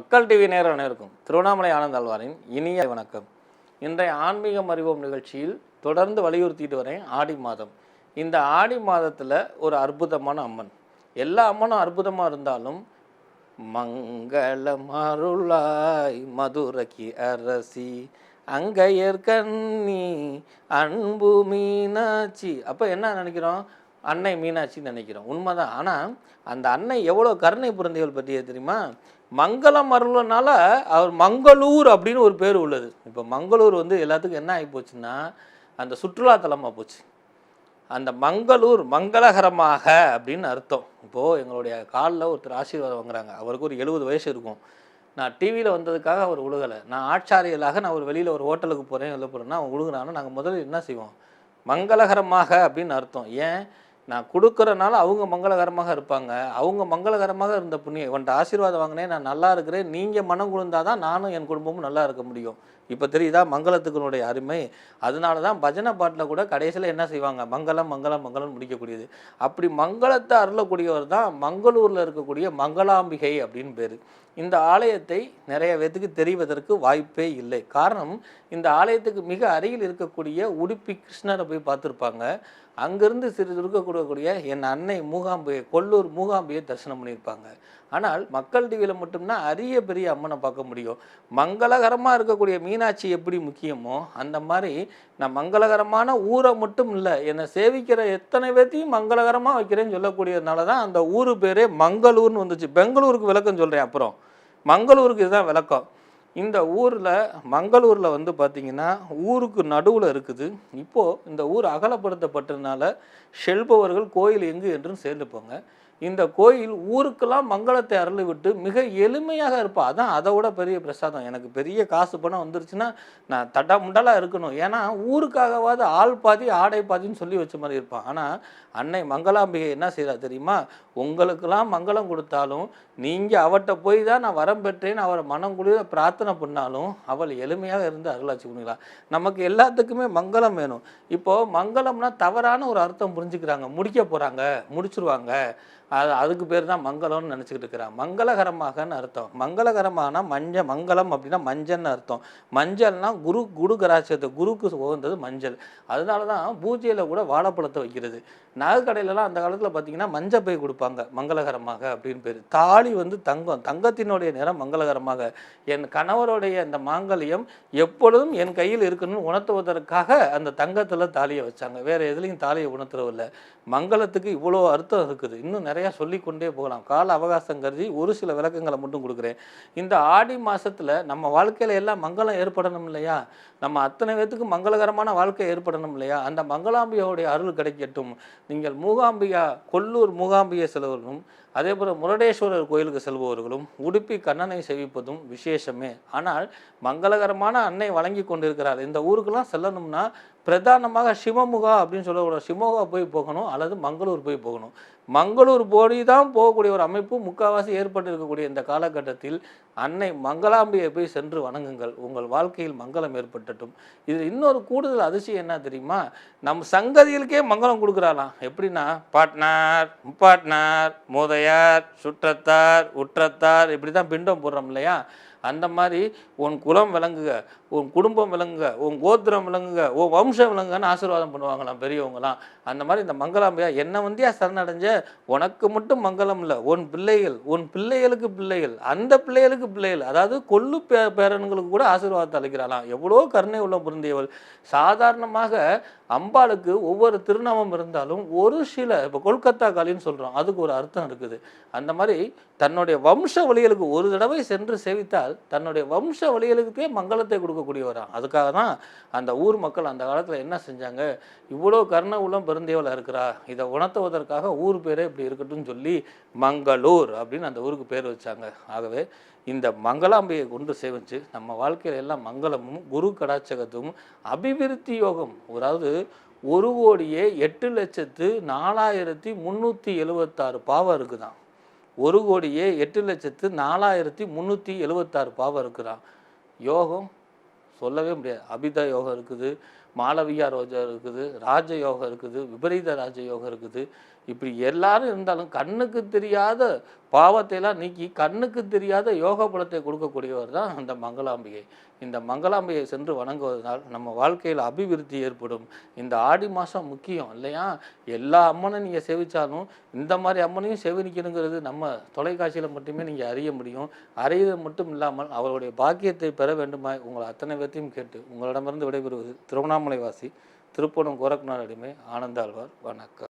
மக்கள் டிவி நேரம் அனைவருக்கும் திருவண்ணாமலை ஆனந்த் அல்வாரின் இனிய வணக்கம். இன்றைய ஆன்மீகம் அறிவோம் நிகழ்ச்சியில் தொடர்ந்து வலியுறுத்திட்டு வரேன் ஆடி மாதம். இந்த ஆடி மாதத்தில் ஒரு அற்புதமான அம்மன். எல்லா அம்மனும் அற்புதமாக இருந்தாலும் மங்கள மருளாய் மதுரகி அரசி அங்கையர் கண்ணி அன்பு மீனாட்சி. அப்போ என்ன நினைக்கிறோம்? அன்னை மீனாட்சின்னு நினைக்கிறோம். உண்மைதான். ஆனால் அந்த அன்னை எவ்வளோ கருணை புரிந்தவள் பற்றிய தெரியுமா? மங்களம் அருள்னால அவர் மங்களூர் அப்படின்னு ஒரு பேர் உள்ளது. இப்போ மங்களூர் வந்து எல்லாத்துக்கும் என்ன ஆகி போச்சுன்னா அந்த சுற்றுலாத்தலமாக போச்சு. அந்த மங்களூர் மங்களகரமாக அப்படின்னு அர்த்தம். இப்போது எங்களுடைய காலில் ஒருத்தர் ஆசீர்வாதம் வாங்குறாங்க. அவருக்கு ஒரு எழுபது வயசு இருக்கும். நான் டிவியில் வந்ததுக்காக அவர் உழுகலை. நான் ஆட்சாரியலாக நான் ஒரு வெளியில் ஒரு ஹோட்டலுக்கு போகிறேன் வெளில போகிறேன்னா அவன் உழுகுனாலும் நாங்கள் முதல்ல என்ன செய்வோம்? மங்களகரமாக அப்படின்னு அர்த்தம். ஏன்? நான் கொடுக்குறனால அவங்க மங்களகரமாக இருப்பாங்க. அவங்க மங்களகரமாக இருந்த புண்ணியம் இவன்ட்ட ஆசீர்வாதம் வாங்கினேன் நான் நல்லா இருக்கிறேன் நீங்கள் மனம் குளிர்ந்தாதான் நானும் என் குடும்பமும் நல்லா இருக்க முடியும். இப்போ தெரியுதா? மங்களத்துக்குனுடைய அருமை. அதனால தான் பஜனை பாட்டில் கூட கடைசியில் என்ன செய்வாங்க? மங்களம் மங்களம் மங்களம் முடிக்கக்கூடியது. அப்படி மங்களத்தை அருளக்கூடியவர் தான் மங்களூரில் இருக்கக்கூடிய மங்களாம்பிகை அப்படின்னு பேர். இந்த ஆலயத்தை நிறைய பேத்துக்கு தெரிவதற்கு வாய்ப்பே இல்லை. காரணம் இந்த ஆலயத்துக்கு மிக அருகில் இருக்கக்கூடிய உடுப்பி கிருஷ்ணரை போய் பார்த்துருப்பாங்க. அங்கேருந்து சிறிது இருக்கக்கூடிய என் அன்னை மூகாம்பிகை கொல்லூர் மூகாம்பியை தரிசனம் பண்ணியிருப்பாங்க. ஆனால் மக்கள் டிவியில் மட்டும்தான் அரிய பெரிய அம்மனை பார்க்க முடியும். மங்களகரமாக இருக்கக்கூடிய மீனாட்சி எப்படி முக்கியமோ அந்த மாதிரி நான் மங்களகரமான ஊரை மட்டும் இல்லை என்னை சேவிக்கிற எத்தனை பேர்த்தையும் மங்களகரமாக வைக்கிறேன்னு சொல்லக்கூடியதுனால தான் அந்த ஊர் பேரே மங்களூர்னு வந்துச்சு. பெங்களூருக்கு விளக்கம் சொல்கிறேன் அப்புறம். மங்களூருக்கு இதுதான் விளக்கம். இந்த ஊரில் மங்களூரில் வந்து பார்த்திங்கன்னா ஊருக்கு நடுவில் இருக்குது. இப்போது இந்த ஊர் அகலப்படுத்தப்பட்டதுனால செல்பவர்கள் கோயில் எங்கு என்றும் சேர்ந்துப்போங்க இந்த கோயில் ஊருக்கெல்லாம் மங்களத்தை அருள் விட்டு மிக எளிமையாக இருப்பா. அதான் அதை விட பெரிய பிரசாதம். எனக்கு பெரிய காசு பணம் வந்துருச்சுன்னா நான் தட்டா முண்டலாக இருக்கணும். ஏன்னா ஊருக்காகவாது ஆள் பாதி ஆடை பாதின்னு சொல்லி வச்ச மாதிரி இருப்பான் ஆனால் அன்னை மங்களாம்பிகை என்ன செய்கிறா தெரியுமா? உங்களுக்கெல்லாம் மங்களம் கொடுத்தாலும் நீங்கள் அவட்ட போய் தான் நான் வரம் பெற்றேன்னு அவரை மனம் குளிர பிரார்த்தனை பண்ணாலும் அவள் எளிமையாக இருந்து அருளாட்சி பண்ணிக்கலாம் நமக்கு எல்லாத்துக்குமே மங்களம் வேணும். இப்போது மங்களம்னா தவறான ஒரு அர்த்தம் புரிஞ்சுக்கிறாங்க. முடிக்க போகிறாங்க முடிச்சிருவாங்க. அது அதுக்கு பேர் தான் மங்களம்னு நினச்சிக்கிட்டு இருக்கிறான் மங்களகரமாகன்னு அர்த்தம். மங்களகரமானா மஞ்சள் மங்களம் அப்படின்னா மஞ்சள்னு அர்த்தம். மஞ்சள்னா குரு குரு கராட்சத்தை குருக்கு உகந்தது மஞ்சள். அதனால தான் பூஜையில் கூட வாழைப்பழத்தை வைக்கிறது. நகைக்கடையிலலாம் அந்த காலத்தில் பார்த்தீங்கன்னா மஞ்சள் பை கொடுப்பாங்க மங்களகரமாக அப்படின்னு பேர். தாலி வந்து தங்கம். தங்கத்தினுடைய நிறம் மங்களகரமாக. என் கணவருடைய அந்த மாங்கல்யம் எப்பொழுதும் என் கையில் இருக்கணும்னு உணர்த்துவதற்காக அந்த தங்கத்தில் தாலியை வச்சாங்க. வேறு எதுலேயும் தாலியை உணர்த்துறதில்ல. மங்களத்துக்கு இவ்வளோ அர்த்தம் இருக்குது. இன்னும் நிறைய சொல்லிக்கொண்டே போகலாம். கால அவகாசம் கருதி ஒரு சில விளக்கங்களை மட்டும் கொடுக்குறேன். இந்த ஆடி மாதத்தில் நம்ம வாழ்க்கையில எல்லாம் மங்களம் ஏற்படணும் இல்லையா? நம்ம அத்தனை பேத்துக்கு மங்களகரமான வாழ்க்கை ஏற்படணும் இல்லையா? அந்த மங்களாம்பியோடைய அருள் கிடைக்கட்டும். நீங்கள் மூகாம்பிகா கொல்லூர் மூகாம்பிகை செல்வர்களும் அதே போல் முரடேஸ்வரர் கோயிலுக்கு செல்பவர்களும் உடுப்பி கண்ணனை செவிப்பதும் விசேஷமே. ஆனால் மங்களகரமான அன்னை வழங்கி கொண்டிருக்கிறார். இந்த ஊருக்கெல்லாம் செல்லணும்னா பிரதானமாக சிவமுகா அப்படின்னு சொல்லக்கூடாது. சிவமுகா போய் போகணும் அல்லது மங்களூர் போய் போகணும். மங்களூர் போய் தான் போகக்கூடிய ஒரு அமைப்பு முக்கால்வாசி ஏற்பட்டு இருக்கக்கூடிய இந்த காலகட்டத்தில். அன்னை மங்களாம்பியை போய் சென்று வணங்குங்கள். உங்கள் வாழ்க்கையில் மங்களம் ஏற்பட்டட்டும். இதில் இன்னொரு கூடுதல் அதிசயம் என்ன தெரியுமா? நம் சங்கதிகளுக்கே மங்களம் கொடுக்குறாளாம். எப்படின்னா பாட்னார் முப்பாட்னார் மூதையார் சுற்றத்தார் உற்றத்தார் இப்படி தான் பிண்டம் போடுறோம் இல்லையா? அந்த மாதிரி உன் குலம் விளங்குக உன் குடும்பம் விளங்குங்க உன் கோத்திரம் விளங்குங்க உன் வம்சம் விளங்குங்கன்னு ஆசீர்வாதம் பண்ணுவாங்களாம் பெரியவங்களாம். அந்த மாதிரி இந்த மங்களாம்பையா என்ன வந்தியா சரணடைஞ்ச உனக்கு மட்டும் மங்களம் இல்லை உன் பிள்ளைகள் உன் பிள்ளைகளுக்கு பிள்ளைகள் அந்த பிள்ளைகளுக்கு பிள்ளைகள் அதாவது கொல்லு பே பேரன்களுக்கு கூட ஆசீர்வாதத்தை அளிக்கிறாளாம். எவ்வளோ கருணை உள்ள பொருந்தியவள். சாதாரணமாக அம்பாளுக்கு ஒவ்வொரு திருநாமம் இருந்தாலும் ஒரு சில இப்போ கொல்கத்தா காளின்னு சொல்கிறோம் அதுக்கு ஒரு அர்த்தம் இருக்குது. அந்த மாதிரி தன்னுடைய வம்ச வழிகளுக்கு ஒரு தடவை சென்று சேவித்தால் தன்னுடைய வம்ச வழிகளுக்கே மங்களத்தை கொடுக்கக்கூடியவராம் அதுக்காக தான் அந்த ஊர் மக்கள் அந்த காலத்தில் என்ன செஞ்சாங்க? இவ்வளோ கர்ண உள்ளம் பெருந்தேவலாக இருக்கிறா. இதை உணர்த்துவதற்காக ஊர் பேரே இப்படி இருக்கட்டும் சொல்லி மங்களூர் அப்படின்னு அந்த ஊருக்கு பேர் வச்சாங்க. ஆகவே இந்த மங்களாம்பியை கொண்டு சேவிச்சு நம்ம வாழ்க்கையில எல்லாம் மங்களமும் குரு கடாச்சகத்தும் அபிவிருத்தி யோகம். அதாவது ஒரு கோடியே எட்டு லட்சத்து நாலாயிரத்தி முந்நூற்றி எழுபத்தாறு பாவம் இருக்குதான். ஒரு கோடியே எட்டு லட்சத்து நாலாயிரத்தி முந்நூற்றி எழுவத்தாறு பாவம் இருக்குதான். யோகம் சொல்லவே முடியாது. அபிதா யோகம் இருக்குது மாளவியா ரோஜா இருக்குது ராஜயோகம் இருக்குது விபரீத ராஜயோகம் இருக்குது. இப்படி எல்லாரும் இருந்தாலும் கண்ணுக்கு தெரியாத பாவத்தையெல்லாம் நீக்கி கண்ணுக்கு தெரியாத யோக பலத்தை கொடுக்கக்கூடியவர் தான் அந்த மங்களாம்பிகை. இந்த மங்களாம்பிகை சென்று வணங்குவதனால் நம்ம வாழ்க்கையில் அபிவிருத்தி ஏற்படும். இந்த ஆடி மாதம் முக்கியம் இல்லையா? எல்லா அம்மனும் நீங்கள் சேவிச்சாலும் இந்த மாதிரி அம்மனையும் சேவிக்கணுங்கிறது நம்ம தொலைக்காட்சியில் மட்டுமே நீங்கள் அறிய முடியும். அறியது மட்டும் இல்லாமல் அவருடைய பாக்கியத்தை பெற வேண்டுமா உங்களை அத்தனை பேர்த்தையும் கேட்டு உங்களிடமிருந்து விடைபெறுவது திருவண்ணாமலை வாசி திருப்பணம் கோரக்நாத் அடிமை ஆனந்தாழ்வார் வணக்கம்.